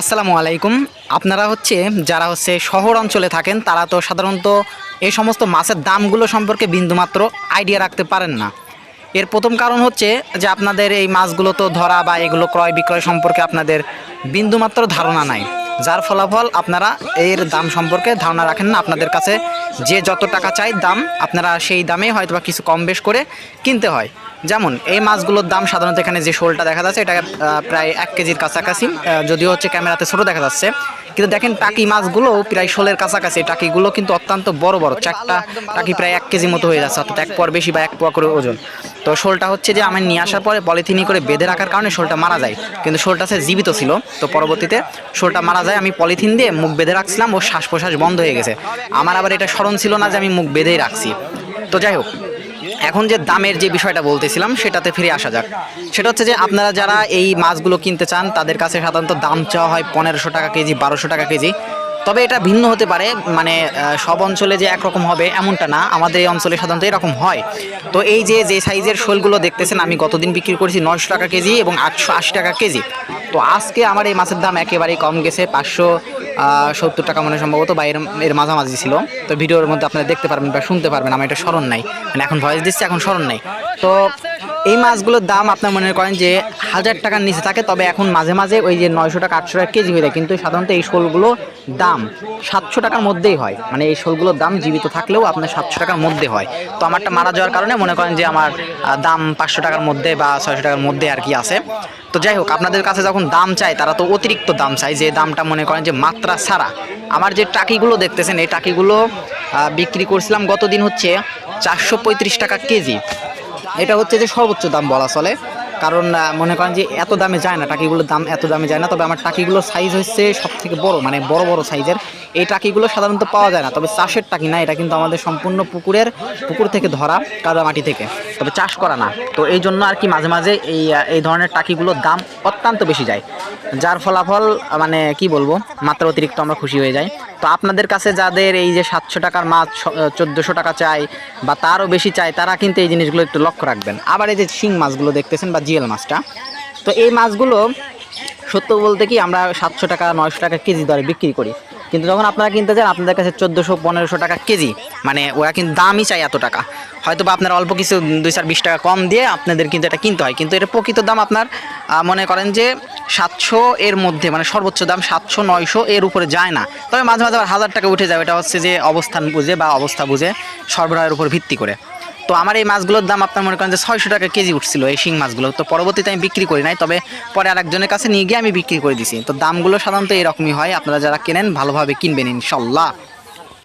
আসসালামু আলাইকুম। আপনারা হচ্ছে যারা হচ্ছে শহর অঞ্চলে থাকেন, তারা তো সাধারণত এই সমস্ত মাছের দামগুলো সম্পর্কে বিন্দুমাত্র আইডিয়া রাখতে পারেন না। এর প্রথম কারণ হচ্ছে যে আপনাদের এই মাছগুলো তো ধরা বা এগুলো ক্রয় বিক্রয় সম্পর্কে আপনাদের বিন্দুমাত্র ধারণা নাই। যার ফলাফল আপনারা এর দাম সম্পর্কে ধারণা রাখেন না, আপনাদের কাছে যে যত টাকা চাই দাম, আপনারা সেই দামে হয়তো বা কিছু কম বেশ করে কিনতে হয়। যেমন, এই মাছগুলোর দাম সাধারণত এখানে যে শোলটা দেখা যাচ্ছে, এটা প্রায় এক কেজির কাছাকাছি। যদিও হচ্ছে ক্যামেরাতে ছোটো দেখা যাচ্ছে। কিন্তু দেখেন টাকি মাছগুলো প্রায় শোলের কাছাকাছি। টাকিগুলো কিন্তু অত্যন্ত বড় বড়, চারটা টাকি প্রায় এক কেজি মতো হয়ে যাচ্ছে, অর্থাৎ এক পর বেশি বা এক পোয়া করে ওজন। তো শোলটা হচ্ছে যে আমি নিয়ে আসার পরে পলিথিনি করে বেঁধে রাখার কারণে শোলটা মারা যায়। কিন্তু শোলটা সে জীবিত ছিল। তো পরবর্তীতে শোলটা মারা যায়, আমি পলিথিন দিয়ে মুখ বেঁধে রাখছিলাম, ও শ্বাস প্রশ্বাস বন্ধ হয়ে গেছে। আমার আবার এটা স্মরণ ছিল না যে আমি মুখ বেঁধেই রাখছি। তো যাই হোক এখন যে দামের যে বিষয়টা বলতেছিলাম, সেটাতে ফিরে আসা যাক। সেটা হচ্ছে যে আপনারা যারা এই মাছগুলো কিনতে চান, তাদের কাছে সাধারণত দাম চাওয়া হয় পনেরোশো টাকা কেজি, বারোশো টাকা কেজি। তবে এটা ভিন্ন হতে পারে মানে সব অঞ্চলে যে একরকম হবে এমনটা না, আমাদের এই অঞ্চলে সাধারণত এরকম হয়। তো এই যে যে সাইজের শোলগুলো দেখতেছেন, আমি গতদিন বিক্রি করেছি নশো টাকা কেজি এবং আটশো আশি টাকা কেজি। তো আজকে আমার এই মাছের দাম একেবারেই কম গেছে, পাঁচশো সত্তর টাকা মানে সম্ভবত বা এর এর মাঝামাঝি ছিল। তো ভিডিওর মধ্যে আপনারা দেখতে পারবেন বা শুনতে পারবেন, আমার এটা স্মরণ নাই। মানে এখন ভয়েস দিচ্ছে, এখন স্মরণ নাই। তো এই মাছগুলোর দাম আপনার মনে করেন যে হাজার টাকার নিচে থাকে, তবে এখন মাঝে মাঝে ওই যে নয়শো টাকা, আটশো টাকা কেজি হয়ে যায়। কিন্তু সাধারণত এই শোলগুলো দাম সাতশো টাকার মধ্যেই হয়। মানে এই শোলগুলোর দাম জীবিত থাকলেও আপনার সাতশো টাকার মধ্যে হয়। তো আমারটা মারা যাওয়ার কারণে মনে করেন যে আমার দাম পাঁচশো টাকার মধ্যে বা ছয়শো টাকার মধ্যে আর কি আছে। তো যাই হোক, আপনাদের কাছে যখন দাম চায় তারা তো অতিরিক্ত দাম চায়, যে দামটা মনে করেন যে মাত্রা ছাড়া। আমার যে টাকিগুলো দেখতেছেন, এই টাকিগুলো বিক্রি করছিলাম গতদিন হচ্ছে চারশো পঁয়ত্রিশ টাকা কেজি। এটা হচ্ছে যে সর্বোচ্চ দাম বলা চলে। কারণ মনে করেন যে এত দামে যায় না, টাকিগুলোর দাম এত দামে যায় না। তবে আমার টাকিগুলোর সাইজ হচ্ছে সব থেকে বড় মানে বড় বড় সাইজের এই টাকিগুলো সাধারণত পাওয়া যায় না, তবে চাষের টাকি না, এটা কিন্তু আমাদের সম্পূর্ণ পুকুরের, পুকুর থেকে ধরা কাদা মাটি থেকে। তবে চাষ করা না। তো এই জন্য আর কি মাঝে মাঝে এই এই ধরনের টাকিগুলোর দাম অত্যন্ত বেশি যায়। যার ফলাফল মানে কি বলব, মাত্রা অতিরিক্ত আমরা খুশি হয়ে যাই। তো আপনাদের কাছে যাদের এই যে সাতশো টাকার মাছ চোদ্দোশো টাকা চাই বা তারও বেশি চাই, তারা কিন্তু এই জিনিসগুলো একটু লক্ষ্য রাখবেন। আবার এই যে শিং মাছগুলো দেখতেছেন বা জিএল মাছটা, তো এই মাছগুলো সত্য বলতে কি আমরা সাতশো টাকা, নয়শো টাকা কেজি দরে বিক্রি করি। কিন্তু যখন আপনারা কিনতে যান, আপনাদের কাছে চোদ্দোশো, পনেরোশো টাকা কেজি। মানে ওরা কিন্তু দামই চাই এত টাকা। হয়তো বা আপনার অল্প কিছু দুই চার বিশ টাকা কম দিয়ে আপনাদের কিন্তু এটা কিনতে হয়। কিন্তু এটা প্রকৃত দাম আপনার মনে করেন যে সাতশো এর মধ্যে মানে সর্বোচ্চ দাম সাতশো, নয়শো এর উপরে যায় না। তবে মাঝে মাঝে আবার হাজার টাকা উঠে যাবে এটা হচ্ছে যে অবস্থান বুঝে বা অবস্থা বুঝে সরবরাহের উপর ভিত্তি করে। তো আমার এই মাছগুলোর দাম আপনার মনে করেন যে ছয়শো টাকা কেজি উঠছিল এই শিং মাছগুলো। তো পরবর্তীতে আমি বিক্রি করি নাই, তবে পরে আরেকজনের কাছে নিয়ে গিয়ে আমি বিক্রি করে দিছি। তো দামগুলো সাধারণত এরকমই হয়, আপনারা যারা কেনেন ভালোভাবে কিনবেন ইনশাল্লাহ।